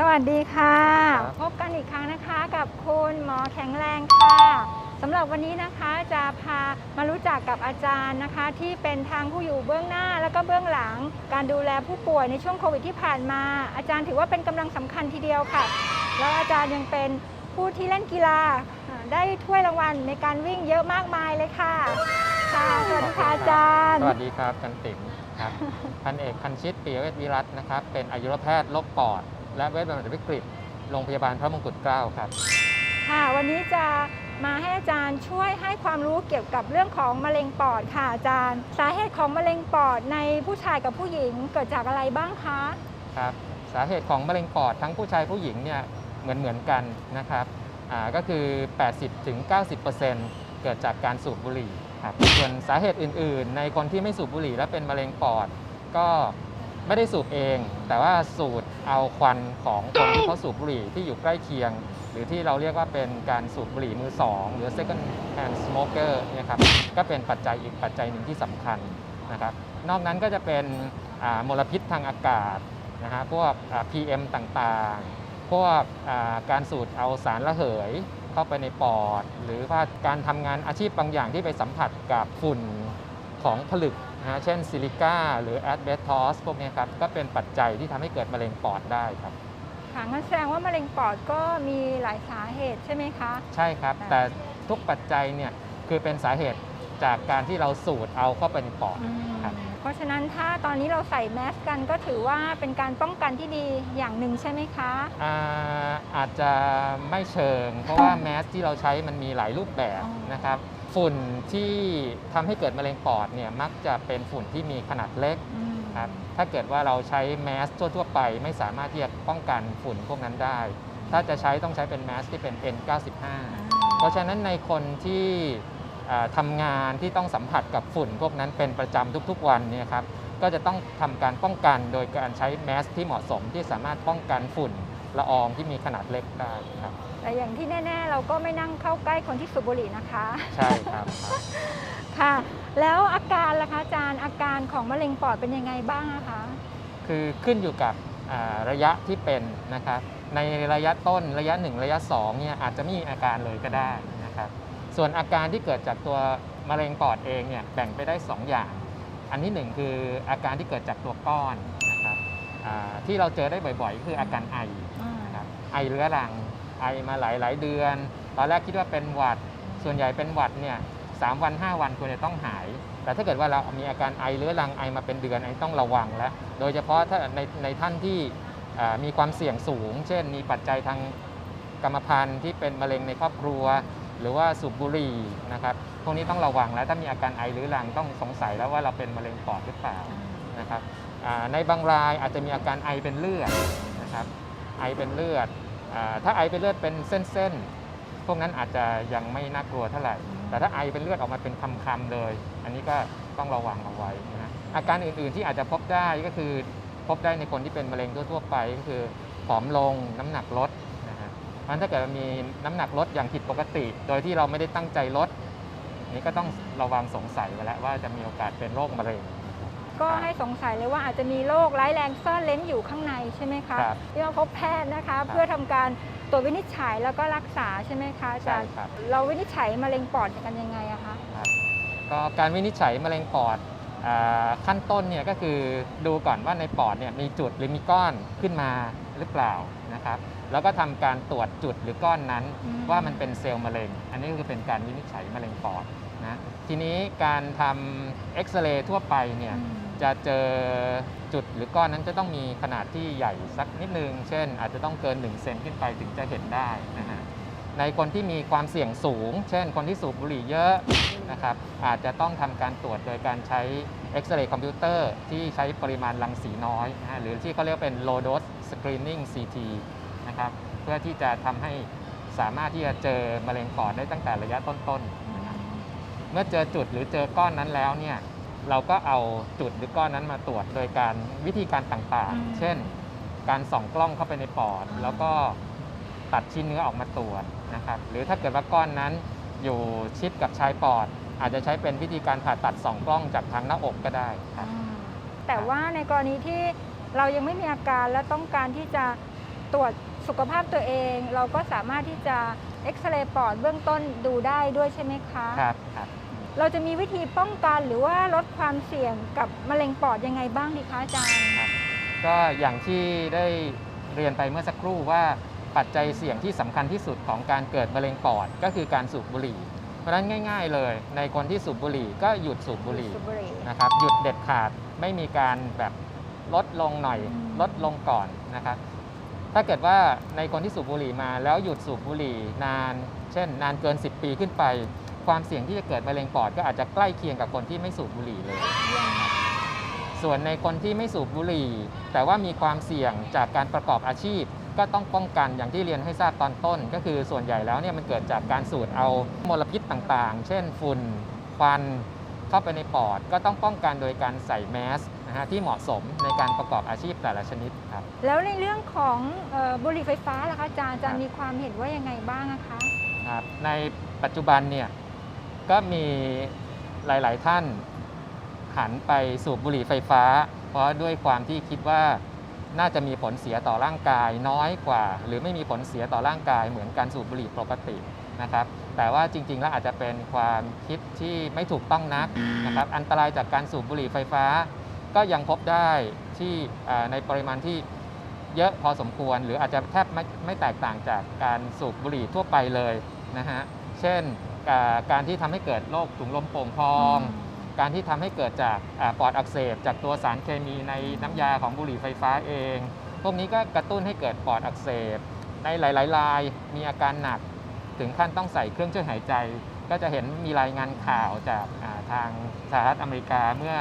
สวัสดีค่ะ ครับ พบกันอีกครั้งนะคะกับคุณหมอแข็งแรงค่ะสำหรับวันนี้นะคะจะพามารู้จักกับอาจารย์นะคะ ที่เป็นทางผู้อยู่เบื้องหน้าแล้วก็เบื้องหลัง การดูแลผู้ป่วยในช่วงโควิดที่ผ่านมา อาจารย์ถือว่าเป็นกำลังสำคัญทีเดียวค่ะ แล้วอาจารย์ยังเป็นผู้ที่เล่นกีฬาอ่าได้ถ้วยรางวัลในการวิ่งเยอะมากมายเลยค่ะค่ะสวัสดีค่ะอาจารย์ สวัสดีครับจันติ๋มครับ พันเอกพันชิตปียเวชวิรัตน์นะครับ เป็นอายุรแพทย์โรคปอด และเวชบำบัดวิกฤตโรงพยาบาลพระมงกุฎเกล้าครับ ค่ะ วันนี้จะมาให้อาจารย์ช่วยให้ความรู้เกี่ยวกับเรื่องของมะเร็งปอดค่ะอาจารย์ สาเหตุของมะเร็งปอดในผู้ชายกับผู้หญิงเกิดจากอะไรบ้างคะครับสาเหตุของมะเร็งปอดทั้งผู้ชายผู้หญิงเนี่ยเหมือนเหมือนๆกันนะครับอ่าก็คือ 80-90%เกิดจากการสูบบุหรี่ครับส่วนสาเหตุอื่น ๆ ในคนที่ไม่สูบบุหรี่และเป็นมะเร็งปอดก็ ไม่ได้สูบเอง แต่ว่าสูดเอาควันของคนที่เขาสูบบุหรี่ที่อยู่ใกล้เคียง หรือที่เราเรียกว่าเป็นการสูบบุหรี่มือสองหรือ second hand smoker เนี่ยครับก็เป็นปัจจัยอีกปัจจัยหนึ่งที่สำคัญนะครับนอกนั้นก็จะเป็นมลพิษทางอากาศนะฮะพวก PM ต่างๆ พวกการสูดเอาสารระเหยเข้าไปในปอด หรือว่าการทำงานอาชีพบางอย่างที่ไปสัมผัสกับฝุ่นของผลึก นะฮะเช่นซิลิก้าหรือแอดเบสทอสพวกเนี้ยครับก็เป็นปัจจัยที่ทำให้เกิดมะเร็งปอดได้ครับค่ะงั้นแสดงว่ามะเร็งปอดก็มีหลายสาเหตุใช่ไหมคะ ใช่ครับค่ะแต่ทุกปัจจัยเนี่ยคือเป็นสาเหตุจากการที่เราสูดเอาเข้าไปในปอด อืมครับ เพราะฉะนั้นถ้าตอนนี้เราใส่แมสกันก็ถือว่าเป็นการป้องกันที่ดีอย่างหนึ่งใช่ไหมคะ อาอาจจะไม่เชิง เพราะว่าแมสที่เราใช้มันมีหลายรูปแบบอ๋อ นะครับ ฝุ่นที่ทำให้เกิดมะเร็งปอดเนี่ยมักจะเป็นฝุ่นที่มีขนาดเล็กอืมครับถ้าเกิดว่าเราใช้แมสทั่ว ๆ ไป ไม่สามารถที่จะป้องกันฝุ่นพวกนั้นได้ ถ้าจะใช้ต้องใช้เป็นแมสที่เป็น N95 เพราะฉะนั้นในคนที่อ่าทำงานที่ต้องสัมผัสกับฝุ่นพวกนั้นเป็นประจำทุกๆวันเนี่ยครับก็จะต้องทำการป้องกันโดยการใช้แมสที่เหมาะสมที่สามารถป้องกันฝุ่น ละอองที่มีขนาดเล็กได้ครับ แต่อย่างที่แน่ๆ เราก็ไม่นั่งเข้าใกล้คนที่สูบบุหรี่นะคะ ใช่ครับครับค่ะ แล้วอาการล่ะคะอาจารย์อาการของมะเร็งปอดเป็นยังไงบ้างอะคะ คือขึ้นอยู่กับอ่าระยะที่เป็นนะครับในระยะต้นระยะ 1 ระยะ2เนี่ยอาจจะไม่มีอาการเลยก็ได้นะครับส่วนอาการที่เกิดจากตัวมะเร็งปอดเองเนี่ยแบ่งไปได้ 2 อย่าง อันที่หนึ่งคืออาการที่เกิดจากตัวก้อนนะครับอ่าที่เราเจอได้บ่อยๆคืออาการไอนะครับ ไอเรื้อรัง ไอมาหลายๆเดือน ตอนแรกคิดว่าเป็นหวัด ส่วนใหญ่เป็นหวัดเนี่ยสามวัน 5 วันควรจะต้องหาย แต่ถ้าเกิดว่าเรามีอาการไอเรื้อรังไอมาเป็นเดือนไอต้องระวังแล้ว โดยเฉพาะถ้าในในท่านที่มีความเสี่ยงสูง เช่น มีปัจจัยทางกรรมพันธุ์ที่เป็นมะเร็งในครอบครัว หรือว่าสูบบุหรี่นะครับ พวกนี้ต้องระวังแล้ว ถ้ามีอาการไอเรื้อรังต้องสงสัยแล้วว่าเราเป็นมะเร็งปอดหรือเปล่านะครับในบางรายอาจจะมีอาการไอเป็นเลือดนะครับ ไอเป็นเลือดอาถ้าไอเป็นเลือดเป็นเส้นๆ พวกนั้นอาจจะยังไม่น่ากลัวเท่าไหร่ แต่ถ้าไอเป็นเลือดออกมาเป็นคำๆเลย อันนี้ก็ต้องระวังเอาไว้นะฮะอาการอื่นๆที่อาจจะพบได้ก็คือพบได้ในคนที่เป็นมะเร็งทั่วๆไปก็คือผอมลงน้ำหนักลดนะฮะเพราะฉะนั้นถ้าเกิดมีน้ำหนักลดอย่างผิดปกติ โดยที่เราไม่ได้ตั้งใจลดอันนี่ก็ต้องระวังสงสัยไว้แล้วว่าจะมีโอกาสเป็นโรคมะเร็ง ก็ให้สงสัยเลยว่าอาจจะมีโรคร้ายแรงซ่อนเล้นอยู่ข้างในใช่ไหมคะครับที่มาพบแพทย์นะคะ เพื่อทำการตรวจวินิจฉัยแล้วก็รักษาใช่ไหมคะอาจารย์ใช่ครับ เราวินิจฉัยมะเร็งปอดกันยังไงอะคะครับก็การวินิจฉัยมะเร็งปอดอาขั้นต้นเนี่ยก็คือดูก่อนว่าในปอดเนี่ยมีจุดหรือมีก้อนขึ้นมาหรือเปล่านะครับ แล้วก็ทำการตรวจจุดหรือก้อนนั้น อืมว่ามันเป็นเซลล์มะเร็ง อันนี้ก็คือเป็นการวินิจฉัยมะเร็งปอดนะ ทีนี้การทำเอ็กซเรย์ทั่วไปเนี่ย อืม จะเจอจุดหรือก้อนนั้นจะต้องมีขนาดที่ใหญ่สักนิดนึง เช่น อาจจะต้องเกิน 1 เซนขึ้นไปถึงจะเห็นได้นะฮะในคนที่มีความเสี่ยงสูง เช่น คนที่สูบบุหรี่เยอะนะครับ อาจจะต้องทำการตรวจโดยการใช้เอ็กซเรย์คอมพิวเตอร์ที่ใช้ปริมาณรังสีน้อยนะหรือที่เขาเรียกเป็น low dose screening CT นะครับ เพื่อที่จะทำให้สามารถที่จะเจอมะเร็งปอดได้ตั้งแต่ระยะต้นๆนะครับเมื่อเจอจุดหรือเจอก้อนนั้นแล้วเนี่ย เราก็เอาจุดหรือก้อนนั้นมาตรวจโดยการวิธีการต่างอืมๆเช่น การส่องกล้องเข้าไปในปอดอ่าแล้วก็ตัดชิ้นเนื้อออกมาตรวจนะครับหรือถ้าเกิดว่าก้อนนั้นอยู่ชิดกับชายปอด อาจจะใช้เป็นวิธีการผ่าตัดส่องกล้องจากทางหน้าอกก็ได้ครับอ่าแต่ว่าในกรณีที่เรายังไม่มีอาการและต้องการที่จะตรวจสุขภาพตัวเอง เราก็สามารถที่จะเอ็กซเรย์ปอดเบื้องต้นดูได้ด้วยใช่ไหมคะครับครับ เราจะมีวิธีป้องกันหรือว่าลดความเสี่ยงกับมะเร็งปอดยังไงบ้างดีคะอาจารย์ ครับก็อย่างที่ได้เรียนไปเมื่อสักครู่ว่าปัจจัยเสี่ยงที่สำคัญที่สุดของการเกิดมะเร็งปอดก็คือการสูบบุหรี่ เพราะฉะนั้นง่าย ๆ เลย ในคนที่สูบบุหรี่ก็หยุดสูบบุหรี่ สูบบุหรี่ นะครับหยุดเด็ดขาดไม่มีการแบบลดลงหน่อยอืม ลดลงก่อนนะครับถ้าเกิดว่าในคนที่สูบบุหรี่มาแล้วหยุดสูบบุหรี่นาน เช่น นานเกิน 10 ปีขึ้นไป ความเสี่ยงที่จะเกิดมะเร็งปอดก็อาจจะใกล้เคียงกับคนที่ไม่สูบบุหรี่เลย ส่วนในคนที่ไม่สูบบุหรี่ แต่ว่ามีความเสี่ยงจากการประกอบอาชีพ ก็ต้องป้องกันอย่างที่เรียนให้ทราบตอนต้น ก็คือส่วนใหญ่แล้วเนี่ยมันเกิดจากการสูดเอามลพิษต่างๆ เช่นฝุ่นควันเข้าไปในปอด ก็ต้องป้องกันโดยการใส่แมสนะฮะที่เหมาะสมในการประกอบอาชีพแต่ละชนิดครับ แล้วในเรื่องของเอ่อบุหรี่ไฟฟ้าล่ะคะอาจารย์อาจารครัย์บมีความเห็นว่ายังไงบ้างอะคะ ครับในปัจจุบันเนี่ย ก็มีหลาย ๆ ท่านหันไปสูบบุหรี่ไฟฟ้า เพราะด้วยความที่คิดว่าน่าจะมีผลเสียต่อร่างกายน้อยกว่า หรือไม่มีผลเสียต่อร่างกาย เหมือนการสูบบุหรี่ปกตินะครับ แต่ว่าจริง ๆ แล้วอาจจะเป็นความคิดที่ไม่ถูกต้องนักนะครับ อันตรายจากการสูบบุหรี่ไฟฟ้า ก็ยังพบได้ที่ในปริมาณที่เยอะพอสมควร หรืออาจจะแทบไม่ไม่แตกต่างจากการสูบบุหรี่ทั่วไปเลยนะฮะ เช่น การที่ทำให้เกิดโรคถุงลมโป่งพอง การที่ทำให้เกิดจากอาปอดอักเสบ จากตัวสารเคมีในน้ำยาของบุหรี่ไฟฟ้าเอง พวกนี้ก็กระตุ้นให้เกิดปอดอักเสบ ในหลาย ๆ รายมีอาการหนักถึงขั้นต้องใส่เครื่องช่วยหายใจ ก็จะเห็นมีรายงานข่าวจากอ่าทางสหรัฐอเมริกาเมื่อ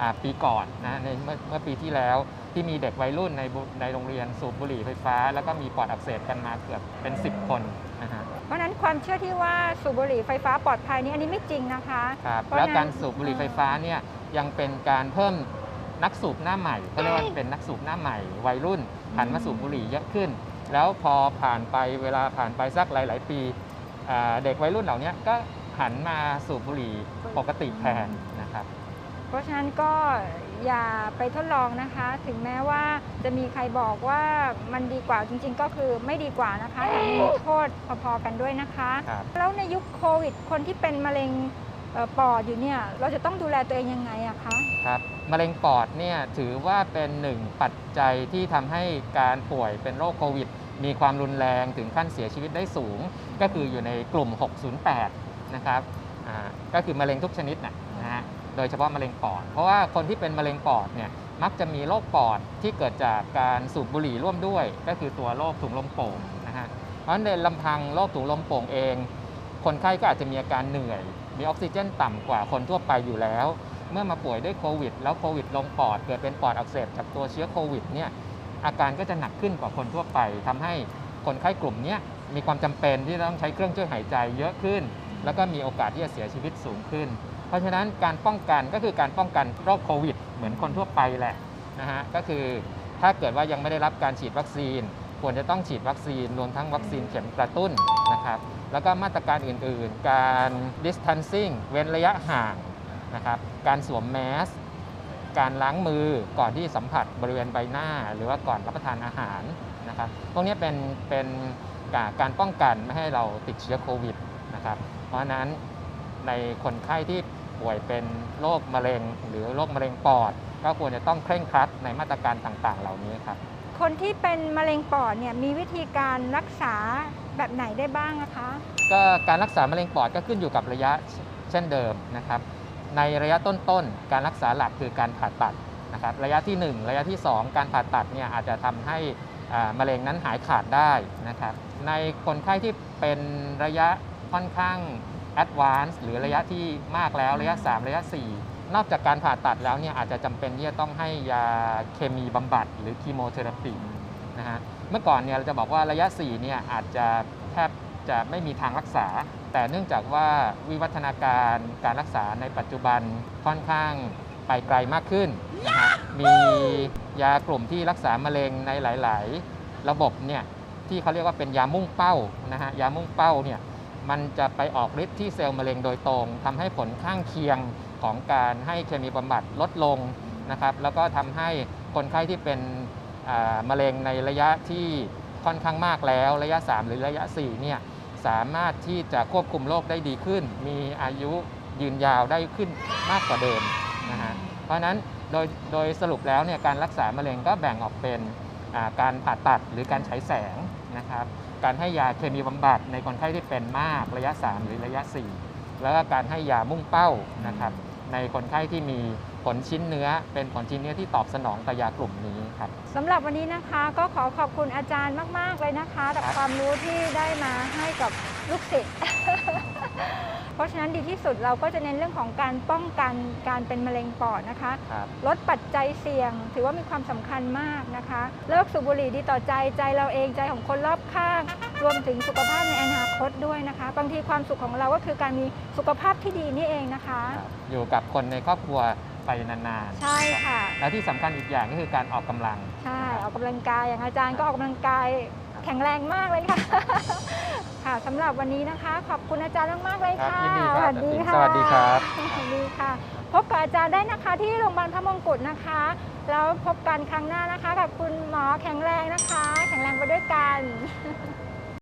อาปีก่อนนะในเมื่อเมื่อปีที่แล้วที่มีเด็กวัยรุ่นในบุในโรงเรียนสูบบุหรี่ไฟฟ้า แล้วก็มีปอดอักเสบกันมาเกือบเป็น 10 คนนะฮะ เพราะฉะนั้นความเชื่อที่ว่าสูบบุหรี่ไฟฟ้าปลอดภัยนี่อันนี้ไม่จริงนะคะครับเพราะแล้วฉะนั้น การสูบบุหรี่ไฟฟ้าเนี่ยยังเป็นการเพิ่มนักสูบหน้าใหม่เขาเรียกว่าเป็นนักสูบหน้าใหม่วัยรุ่นหันมาสูบบุหรี่เยอะขึ้น แล้วพอผ่านไปเวลาผ่านไปสักหลาย ๆ ปีอ่าเด็กวัยรุ่นเหล่านี้ก็หันมาสูบบุหรี่ปกติแทนนะครับเพ ราะฉะนั้นก็อย่าไปทดลองนะคะ ถึงแม้ว่าจะมีใครบอกว่ามันดีกว่าจริง ๆ ก็คือไม่ดีกว่านะคะแต่มีโทษพอๆกันด้วยนะคะ ครับ แล้วในยุคโควิด คนที่เป็นมะเร็งเอ่อปอดอยู่เนี่ย เราจะต้องดูแลตัวเองยังไงอะคะ ครับมะเร็งปอดเนี่ยถือว่าเป็นหนึ่งปัจจัยที่ทำให้การป่วยเป็นโรคโควิด มีความรุนแรงถึงขั้นเสียชีวิตได้สูง ก็คืออยู่ในกลุ่ม 608 นะครับอ่าก็คือมะเร็งทุกชนิดนะนะฮะ โดยเฉพาะมะเร็งปอด เพราะว่าคนที่เป็นมะเร็งปอดเนี่ยมักจะมีโรคปอดที่เกิดจากการสูบบุหรี่ร่วมด้วย ก็คือตัวโรคถุงลมโป่งนะฮะ เพราะฉะนั้นในลำพังโรคถุงลมโป่งเอง คนไข้ก็อาจจะมีอาการเหนื่อย มีออกซิเจนต่ำกว่าคนทั่วไปอยู่แล้ว เมื่อมาป่วยด้วยโควิด แล้วโควิดลงปอด เกิดเป็นปอดอักเสบจากตัวเชื้อโควิดเนี่ยอาการก็จะหนักขึ้นกว่าคนทั่วไปทำให้คนไข้กลุ่มนี้มีความจำเป็นที่ต้องใช้เครื่องช่วยหายใจเยอะขึ้น แล้วก็มีโอกาสที่จะเสียชีวิตสูงขึ้น เพราะฉะนั้นการป้องกันก็คือการป้องกันโรคโควิด เหมือนคนทั่วไปแหละนะฮะก็คือถ้าเกิดว่ายังไม่ได้รับการฉีดวัคซีน ควรจะต้องฉีดวัคซีนรวมทั้งวัคซีนเข็มกระตุ้นนะครับแล้วก็มาตรการอื่นๆ การ distancing เว้นระยะห่างนะครับการสวมแมสการล้างมือก่อนที่สัมผัสบริเวณใบหน้า หรือว่าก่อนรับประทานอาหารนะครับพวกนี้เป็นเป็นการการป้องกันไม่ให้เราติดเชื้อโควิดนะครับเพราะฉะนั้น ในคนไข้ที่ป่วยเป็นโรคมะเร็ง หรือโรคมะเร็งปอด ก็ควรจะต้องเคร่งครัดในมาตรการต่างๆ เหล่านี้ครับ คนที่เป็นมะเร็งปอดเนี่ยมีวิธีการรักษาแบบไหนได้บ้างอะคะ ก็การรักษามะเร็งปอดก็ขึ้นอยู่กับระยะเช่นเดิมนะครับ ในระยะต้นๆ การรักษาหลักคือการผ่าตัดนะครับ ระยะทีหนึ่1 ระยะที่ 2 การผ่าตัดเนี่ยอาจจะทำให้อ่ามะเร็งนั้นหายขาดได้นะครับ ในคนไข้ที่เป็นระยะค่อนข้าง advanced หรือระยะที่มากแล้วระยะ 3 ระยะ 4 นอกจากการผ่าตัดแล้วเนี่ยอาจจะจำเป็นที่จะต้องให้ยาเคมีบำบัด หรือคีโมเทอราปีนะฮะเมื่อก่อนเนี่ยเราจะบอกว่าระยะ4เนี่ยอาจจะแทบจะไม่มีทางรักษา แต่เนื่องจากว่าวิวัฒนาการการรักษาในปัจจุบันค่อนข้างไปไกลมากขึ้นนะฮะมียากลุ่มที่รักษามะเร็งในหลาย ๆ ระบบเนี่ยที่เขาเรียกว่าเป็นยามุ่งเป้านะฮะยามุ่งเป้าเนี่ย มันจะไปออกฤทธิ์ที่เซลล์มะเร็งโดยตรงทำให้ผลข้างเคียงของการให้เคมีบำบัดลดลงนะครับแล้วก็ทำให้คนไข้ที่เป็นมะเร็งในระยะที่ค่อนข้างมากแล้ว ระยะ 3 หรือระยะ4เนี่ยสามารถที่จะควบคุมโรคได้ดีขึ้น มีอายุยืนยาวได้ขึ้นมากกว่าเดิมนะฮะเพราะนั้นโดยโดยสรุปแล้วเนี่ยการรักษามะเร็งก็แบ่งออกเป็นการผ่าตัดหรือการฉายแสงนะครับ การให้ยาเคมีบำบัดในคนไข้ที่เป็นมากระยะ 3 หรือระยะ 4 แล้วก็การให้ยามุ่งเป้านะครับในคนไข้ที่มีผลชิ้นเนื้อ เป็นผลชิ้นเนื้อที่ตอบสนองต่อยากลุ่มนี้ครับสำหรับวันนี้นะคะก็ขอขอบคุณอาจารย์มาก ๆ เลยนะคะกับครับความรู้ที่ได้มาให้กับลูกศิษย์ เพราะฉะนั้นดีที่สุดเราก็จะเน้นเรื่องของการป้องกันการเป็นมะเร็งปอดนะคะ ครับลดปัจจัยเสี่ยง ถือว่ามีความสำคัญมากนะคะ เลิกสูบบุหรี่ดีต่อใจใจเราเองใจของคนรอบข้าง รวมถึงสุขภาพในอนาคตด้วยนะคะ บางทีความสุขของเราก็คือการมีสุขภาพที่ดีนี่เองนะคะ ครับอยู่กับคนในครอบครัวไปนานๆใช่ค่ะ และที่สำคัญอีกอย่างก็คือการออกกำลัง ใช่ ออกกำลังกายอย่างอาจารย์ก็ออกกำลังกายแข็งแรงมากเลยค่ะ ค่ะสำหรับวันนี้นะคะ ขอบคุณอาจารย์มากๆเลยครับค่ะยินดีครับสวัสดีค่ะ สวัสดีครับสวัสดีค่ะ พบกับอาจารย์ได้นะคะที่โรงพยาบาลพระมงกุฎนะคะ แล้วพบกันครั้งหน้านะคะ กับคุณหมอแข็งแรงนะคะ แข็งแรงไปด้วยกัน